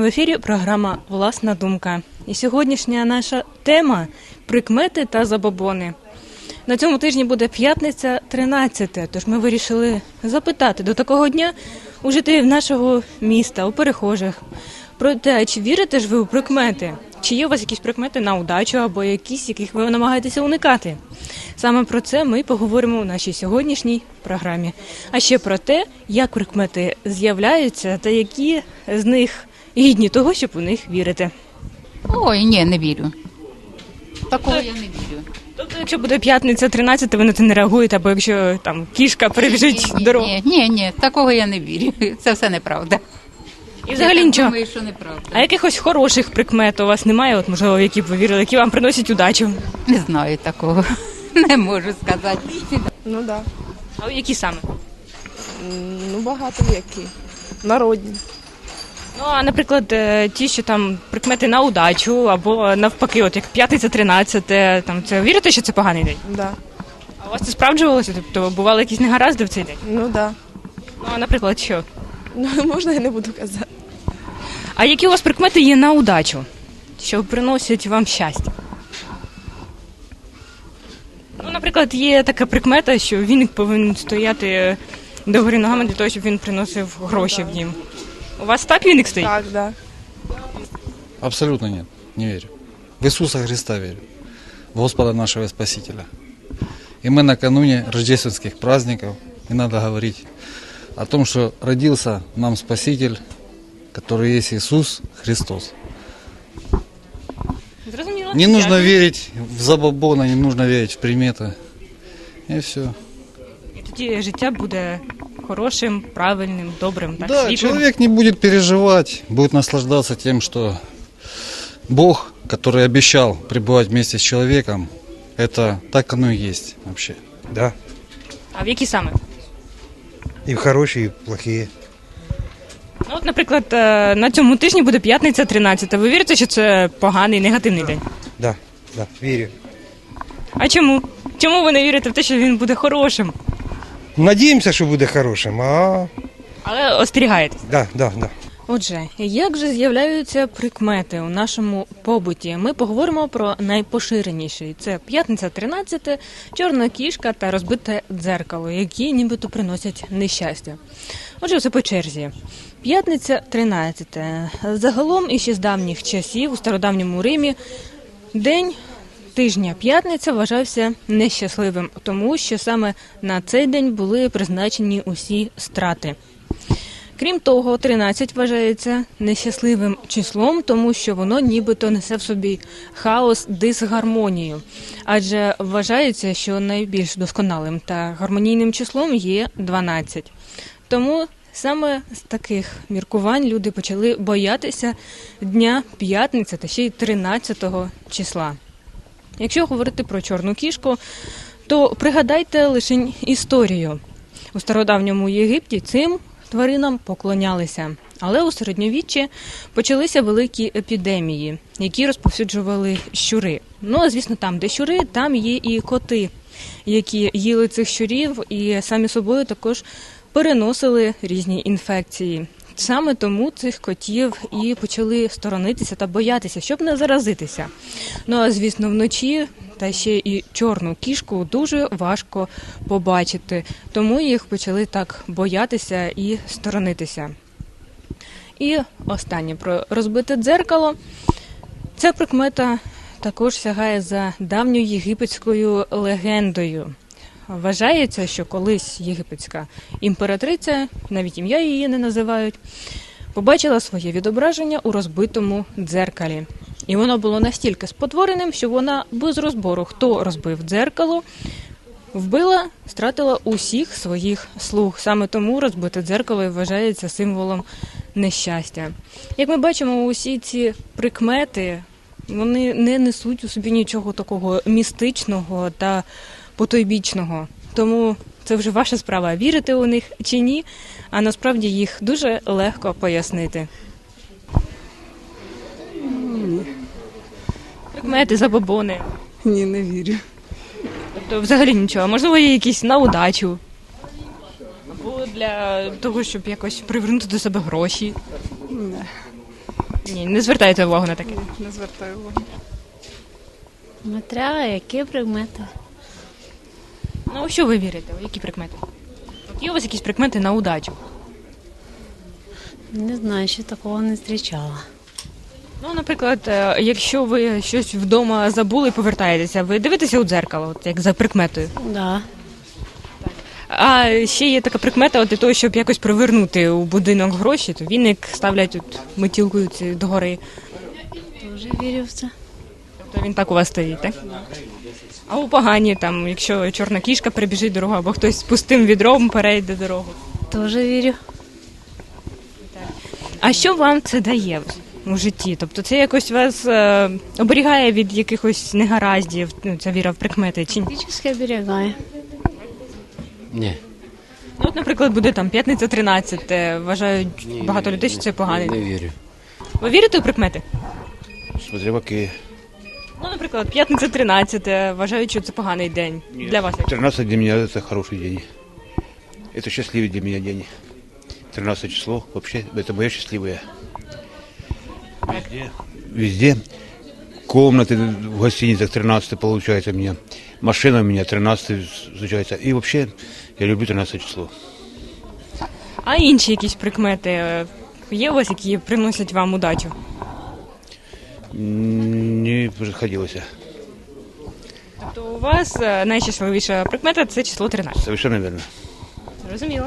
В ефірі програма Власна думка. І сьогоднішня наша тема прикмети та забобони. На цьому тижні буде п'ятниця 13, тож ми вирішили запитати до такого дня у жителів нашого міста, у перехожих. Про те, чи вірите ж ви у прикмети? Чи є у вас якісь прикмети на удачу або якісь, яких ви намагаєтеся уникати? Саме про це ми поговоримо у нашій сьогоднішній програмі. А ще про те, як прикмети з'являються та які з них гідні того, щоб у них вірити. Ой, ні, не вірю. Такого я не вірю. Тобто, якщо буде п'ятниця 13, ви на це не реагуєте, або якщо там кішка перебіжить ні, дорогу. ні, ні, ні, такого я не вірю. Це все неправда. І взагалі я нічого. Думаю, що неправда. А якихось хороших прикмет у вас немає, от можливо, в які б ви вірили, які вам приносять удачу. Не знаю такого. Не можу сказати. Ну да. А які саме? М, Ну багато які. Народні. Ну, а наприклад, е, ті, що там прикмети на удачу, або навпаки, от як п'ятниця 13, там це вірите, що це поганий день? Да. А у вас це справджувалося? Тобто бували якісь негаразди в цей день? Ну да. Ну, а наприклад, що? Ну можна я не буду казати. А які у вас прикмети є на удачу, що приносять вам щастя? Ну, наприклад, є така прикмета, що віник повинен стояти догори ногами для того, щоб він приносив гроші в дім. У вас так віник стоїть? Так, да. Абсолютно нет, не верю. В Иисуса Христа верю, в Господа нашего Спасителя. И мы накануне рождественских праздников, и надо говорить о том, что родился нам Спаситель, который есть Иисус Христос. Зрозуміло. Не нужно Дякую. верить в забабона, не нужно верить в приметы. И все. І тоді життя буде хорошим, правильним, добрим, так, Да, світлим. человек не будет переживать, будет наслаждаться тем, что Бог, который обещал пребывать вместе с человеком, это так оно и есть вообще. Да, А в які саме? и хорошие, и плохие. Ну, от, наприклад, е, на цьому тижні буде п'ятниця 13. Ви вірите, що це поганий, негативний день? Да, да, верю. А чому? Чому ви не вірите в те, що він буде хорошим? Надеемся, что будет хорошим, а... Але остерігаєтесь. Да, да, да. Отже, як же з'являються прикмети у нашому побуті? Ми поговоримо про найпоширеніший. Це п'ятниця 13, чорна кішка та розбите дзеркало, які нібито приносять нещастя. Отже, все по черзі. П'ятниця 13. Загалом іще з давніх часів у стародавньому Римі день тижня п'ятниця вважався нещасливим, тому що саме на цей день були призначені усі страти. Крім того, 13 вважається нещасливим числом, тому що воно нібито несе в собі хаос, дисгармонію. Адже вважається, що найбільш досконалим та гармонійним числом є 12. Тому саме з таких міркувань люди почали боятися дня п'ятниці та ще й 13 числа. Якщо говорити про чорну кішку, то пригадайте лише історію. У стародавньому Єгипті цим тваринам поклонялися. Але у середньовіччі почалися великі епідемії, які розповсюджували щури. Ну а звісно, там, де щури, там є і коти, які їли цих щурів і самі собою також переносили різні інфекції. Саме тому цих котів і почали сторонитися та боятися, щоб не заразитися. Ну а звісно, вночі та ще і чорну кішку дуже важко побачити, тому їх почали так боятися і сторонитися. І останнє про розбите дзеркало. Ця прикмета також сягає за давньою єгипетською легендою. Вважається, що колись єгипетська імператриця, навіть ім'я її не називають, побачила своє відображення у розбитому дзеркалі. І воно було настільки спотвореним, що вона без розбору, хто розбив дзеркало, вбила, стратила усіх своїх слуг. Саме тому розбите дзеркало і вважається символом нещастя. Як ми бачимо, усі ці прикмети вони не несуть у собі нічого такого містичного та потойбічного. Тому це вже ваша справа, вірити у них чи ні. А насправді їх дуже легко пояснити. Прикмети, забобони. Ні, не вірю. Тобто взагалі нічого. Можливо, є якісь на удачу. Або для того, щоб якось привернути до себе гроші. Не. Ні, не звертайте увагу на таке. Не звертаю увагу. Смотря які предмети. Ну, у що ви вірите? У які прикмети? От є у вас якісь прикмети на удачу? Не знаю, ще такого не зустрічала. Ну, наприклад, е, якщо ви щось вдома забули і повертаєтеся, ви дивитеся у дзеркало, от як за прикметою. Да. А ще є така прикмета, от для того, щоб якось привернути у будинок гроші, то віник ставлять от метілкою ці догори. Дуже вірю в це. Тобто він так у вас стоїть, так? А у погані, там, якщо чорна кішка перебіжить дорогу, або хтось з пустим відром перейде дорогу. Теж вірю. А що вам це дає у житті? Тобто це якось вас е, оберігає від якихось негараздів, ну, ця віра в прикмети чи ні? Фізично оберігає. Ні. Ну, от, наприклад, буде там п'ятниця 13, е, вважають багато людей, що це поганий. Не вірю. Ви вірите у прикмети? Смотря какие Ну, наприклад, п'ятниця 13, вважають, що це поганий день. Для вас як? 13 для меня это хороший день. Это счастливый для меня день. 13 число вообще это мое счастливое. Везде. Везде. Комнаты в гостиницах 13 получается у меня. Машина у меня 13 случается. И вообще я люблю 13 число. А інші якісь прикмети е, є у вас, які приносять вам удачу? Не приходилось. Тобто у вас е, найщасливіша прикмета це число 13. Совершенно верно. Зрозуміло.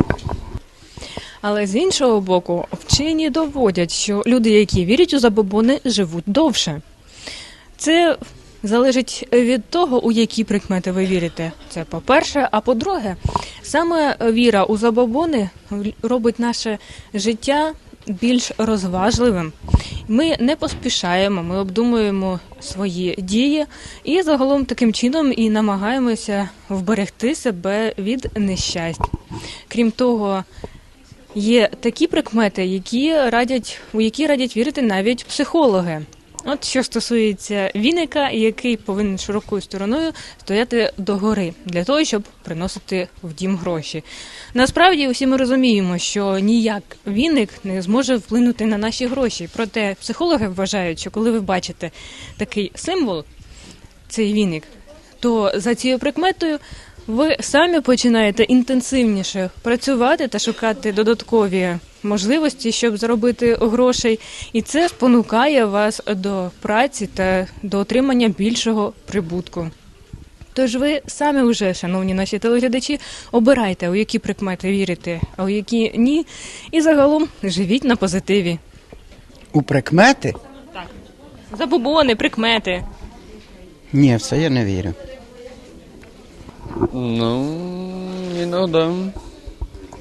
Але з іншого боку, вчені доводять, що люди, які вірять у забобони, живуть довше. Це залежить від того, у які прикмети ви вірите. Це по-перше, а по-друге, саме віра у забобони робить наше життя більш розважливим. Ми не поспішаємо, ми обдумуємо свої дії і загалом таким чином і намагаємося вберегти себе від нещасть. Крім того, є такі прикмети, які радять, у які радять вірити навіть психологи. От що стосується віника, який повинен широкою стороною стояти догори для того, щоб приносити в дім гроші. Насправді усі ми розуміємо, що ніяк віник не зможе вплинути на наші гроші. Проте психологи вважають, що коли ви бачите такий символ, цей віник, то за цією прикметою ви самі починаєте інтенсивніше працювати та шукати додаткові можливості, щоб заробити грошей, і це спонукає вас до праці та до отримання більшого прибутку. Тож ви самі вже, шановні наші телеглядачі, обирайте, у які прикмети вірите, а у які ні, і загалом живіть на позитиві. У прикмети? Забобони, прикмети. Ні, в це я не вірю. Ну, іноді.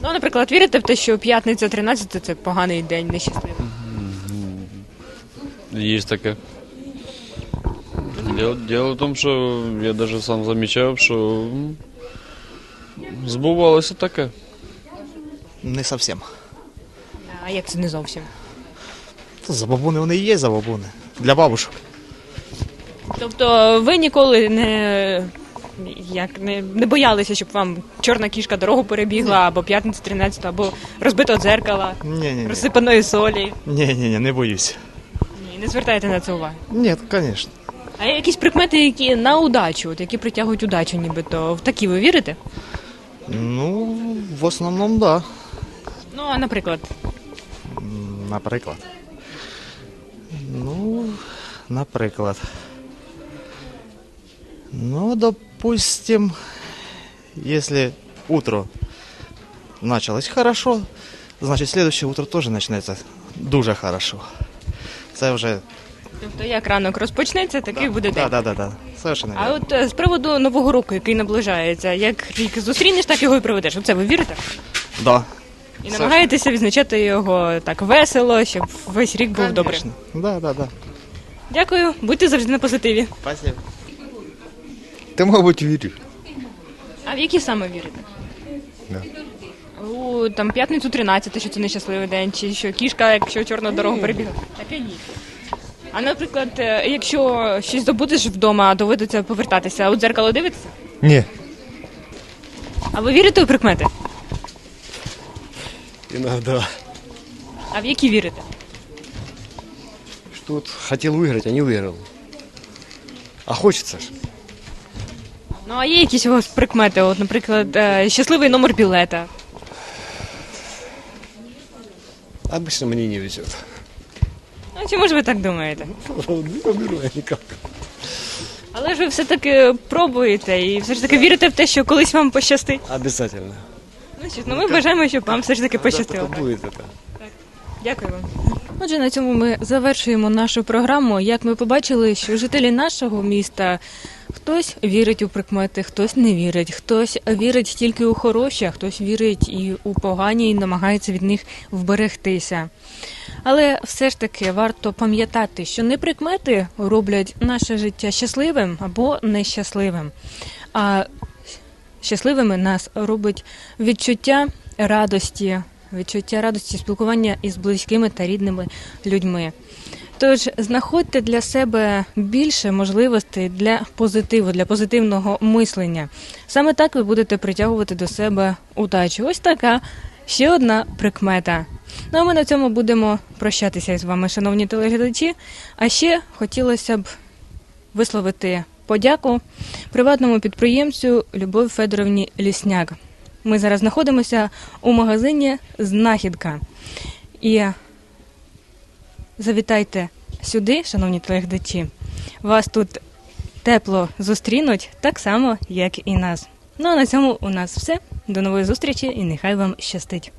Ну, наприклад, вірите в те, що п'ятниця 13 це поганий день, нещасливий. Есть такая. Дело, дело в том, что я даже сам замечал, что м, сбывалось и такое. Не совсем. А як це не зовсім? Та Забабуни вони і є забабуни. Для бабушок. Тобто ви ніколи не, як, не, не боялися, щоб вам чорна кішка дорогу перебігла, або п'ятниця 13, або розбито дзеркало, Ні, ні, ні. розсипаної солі. Ні, ні, ні, не боюсь. Ні, не звертайте на це уваги. Ні, звісно. А є якісь прикмети, які на удачу, от які притягують удачу, нібито в такі ви вірите? Ну, в основному, да. Ну, а наприклад, М, Наприклад. Ну, наприклад. Ну, допустим, если утро началось хорошо, значит следующее утро тоже начнется дуже хорошо. Це вже тобто як ранок розпочнеться, такий буде день. Да, да, да, да. Совершенно А вірно. от е, з приводу нового року, який наближається, як тільки зустрінеш, так його і проведеш. У це ви вірите? Да. І намагаєтеся відзначати його так весело, щоб весь рік був. Конечно. Да, да, да. Дякую, будьте завжди на позитиві. Спасибо. Та, мабуть, вірю. А в які саме вірите? Да. У там п'ятницю 13, що це нещасливий день, чи що кішка, якщо чорну дорогу перебігла. Таке ні. А наприклад, е, якщо щось забудеш вдома, а доведеться повертатися, а у дзеркало дивитися? Ні. А ви вірите у прикмети? Іногда. А в які вірите? Тут хотел выиграть, а не выиграл. А хочется ж. Ну а є якісь у вас прикмети? От, наприклад, е, щасливий номер білета. Обычно мне не везет. Ну чому ж ви так думаєте? Не беру я никак. Але ж ви все-таки пробуєте і все ж таки вірите в те, що колись вам пощастить. Обязательно. Ну що ж, ну ми бажаємо, щоб вам все ж таки пощастило. Потом будет это. Дякую вам. Отже, на цьому ми завершуємо нашу програму. Як ми побачили, що жителі нашого міста хтось вірить у прикмети, хтось не вірить, хтось вірить тільки у хороші, а хтось вірить і у погані, і намагається від них вберегтися. Але все ж таки варто пам'ятати, що не прикмети роблять наше життя щасливим або нещасливим. А щасливими нас робить відчуття радості, відчуття радості спілкування із близькими та рідними людьми. Тож знаходьте для себе більше можливостей для позитиву, для позитивного мислення. Саме так ви будете притягувати до себе удачу. Ось така ще одна прикмета. Ну а ми на цьому будемо прощатися із вами, шановні телеглядачі. А ще хотілося б висловити подяку приватному підприємцю Любові Федоровні Лісняк. Ми зараз знаходимося у магазині Знахідка. І завітайте сюди, шановні телеглядачі. Вас тут тепло зустрінуть так само, як і нас. Ну а на цьому у нас все. До нової зустрічі і нехай вам щастить.